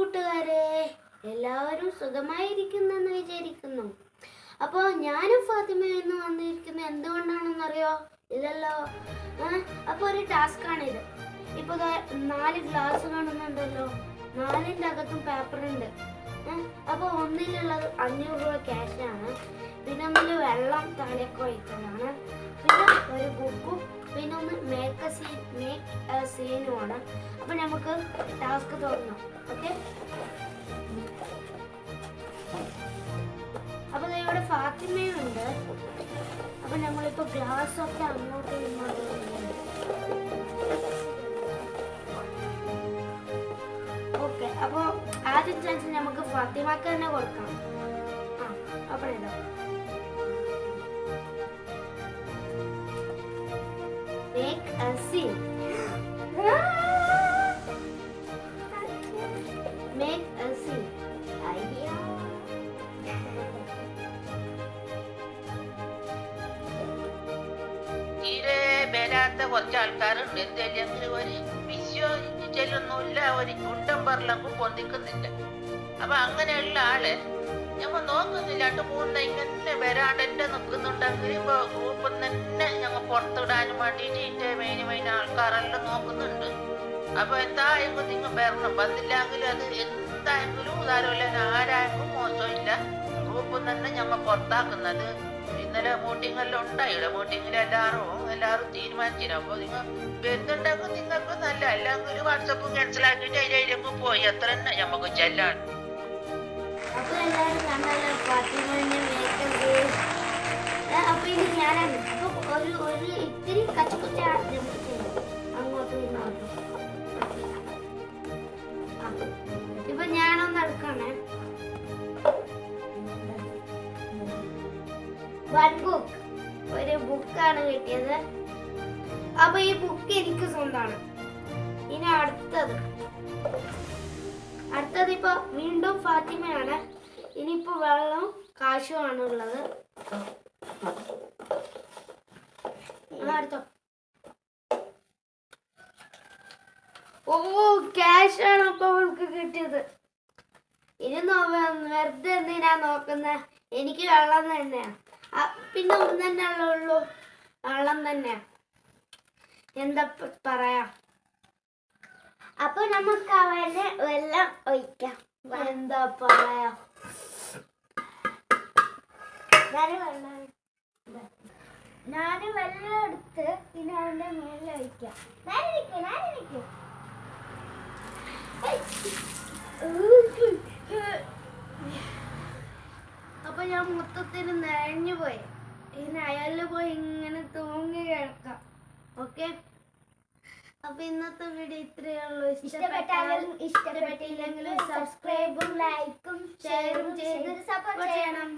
കൂട്ടുകാരെ എല്ലാവരും സുഖമായിരിക്കുന്നെന്ന് വിചാരിക്കുന്നു. അപ്പോൾ ഞാനും ഫാത്തിമ എന്ന് വന്നിരിക്കുന്നത് എന്തുകൊണ്ടാണെന്നറിയോ? ഇല്ലല്ലോ. അപ്പോൾ ഒരു ടാസ്ക്കാണിത്. ഇപ്പോൾ ഇപ്പൊ നാല് ഗ്ലാസ് കാണുന്നുണ്ടല്ലോ. നാലിന്റെ അകത്തും പേപ്പറുണ്ട്. അപ്പോൾ ഒന്നിലുള്ളത് അഞ്ഞൂറ് രൂപ ക്യാഷാണ്. പിന്നെ ഒന്നിൽ വെള്ളം താഴെ ഒഴിക്കലാണ് പിന്നെ ഒരു ബുക്കും പിന്നെ സീനുമാണ് അപ്പോൾ നമുക്ക് ടാസ്ക് തുടങ്ങാം. ഓക്കെ അപ്പോൾ ഇവിടെ ഫാത്തിമയും ഉണ്ട് അപ്പോൾ നമ്മളിപ്പോൾ ഗ്ലാസ് ഒക്കെ അങ്ങോട്ടും ഇങ്ങോട്ടും ഓക്കെ അപ്പോൾ ആദ്യം ചാൻസ് നമുക്ക് ഫാത്തിമക്ക് തന്നെ കൊടുക്കാം. ആ അപ്പോൾ ഇതാ തീരെ വരാത്ത കുറച്ച് ആൾക്കാരുണ്ട്. എന്തെങ്കിലും ഒരു വിശ്വസിച്ച് ചെല്ലൊന്നുമില്ല ഒരു ചുണ്ടൻ പറലങ്കും പൊന്തിക്കുന്നില്ല അപ്പൊ അങ്ങനെയുള്ള ആൾ ഞമ്മ നോക്കുന്നില്ല. രണ്ട് മൂന്ന് ഇങ്ങനെ വരാണ്ടെന്റെ നിൽക്കുന്നുണ്ടെങ്കിൽ ഗ്രൂപ്പിൽ തന്നെ ഞങ്ങൾ പുറത്തിടാനും വേണ്ടിയിട്ട് ഇന്റെ മെയിൻ മെയിൻ ആൾക്കാരെല്ലാം നോക്കുന്നുണ്ട്. അപ്പൊ എന്തായെങ്കിലും നിങ്ങൾ വരണം. വന്നില്ലെങ്കിൽ അത് എന്തായെങ്കിലും ഉദാരമില്ല. ആരായെങ്കിലും മോശമില്ല. ഗ്രൂപ്പിൽ തന്നെ ഞങ്ങൾ പുറത്താക്കുന്നത്. ഇന്നലെ എല്ലാം ഉണ്ടായില്ല. വോട്ടിങ്ങിൽ എല്ലാവരും എല്ലാവരും തീരുമാനിച്ചില്ല. അപ്പൊ നിങ്ങൾ വരുന്നുണ്ടെങ്കിൽ നിങ്ങൾക്ക് നല്ല. അല്ലെങ്കിൽ വാട്സപ്പ് ക്യാൻസൽ ആക്കിയിട്ട് അതിലേക്ക് പോയി. അത്ര തന്നെ നമുക്ക് ചെല്ലാണ് അപ്പോൾ എല്ലാവരും അപ്പോൾ ഞാനാണ്. അപ്പോൾ ഒരു ഒരു ഇത്തിരി കച്ചുകുച്ച വൺ ബുക്ക് ഒരു ബുക്കാണ് കിട്ടിയത്. അപ്പൊ ഈ ബുക്ക് എനിക്ക് സ്വന്തമാണ് ഇനി അടുത്തത്. അടുത്തത് ഇപ്പൊ വീണ്ടും ഫാത്തിമയാണ്. ഇനിയിപ്പോ വെള്ളം കാശുമാണ് ഉള്ളത്. അടുത്തോ ഓ ക്യാഷ് ആണ് അപ്പൊ അവൾക്ക് കിട്ടിയത്. ഇനി വെറുതെ എന്തിനാ നോക്കുന്ന? എനിക്ക് വെള്ളം തന്നെയാ. ആ, പിന്നെ ഒന്ന് തന്നെ ഉള്ളൂ വെള്ളം തന്നെ. എന്താ പറയാ? അപ്പൊ നമുക്ക് അവനെ വെള്ളം ഒഴിക്കാം. എന്താ പറയാ? ഞാൻ വെള്ളം എടുത്ത് പിന്നെ അവന്റെ മേലെ ഒഴിക്കാം. ഞാൻ നിൽക്കും ഞാൻ അപ്പൊ ഞാൻ മൊത്തത്തിൽ നനഞ്ഞു പോയി. ഇനി അയാളിൽ പോയി ഇങ്ങനെ തൂങ്ങി കിടക്കാം. ഓക്കെ? അപ്പൊ ഇന്നത്തെ വീഡിയോ ഇത്രയേ ഉള്ളൂ. ഇഷ്ടപ്പെട്ടാലും ഇഷ്ടപ്പെട്ടില്ലെങ്കിലും സബ്സ്ക്രൈബും ലൈക്കും ഷെയറും ചെയ്ത് സപ്പോർട്ട് ചെയ്യണം.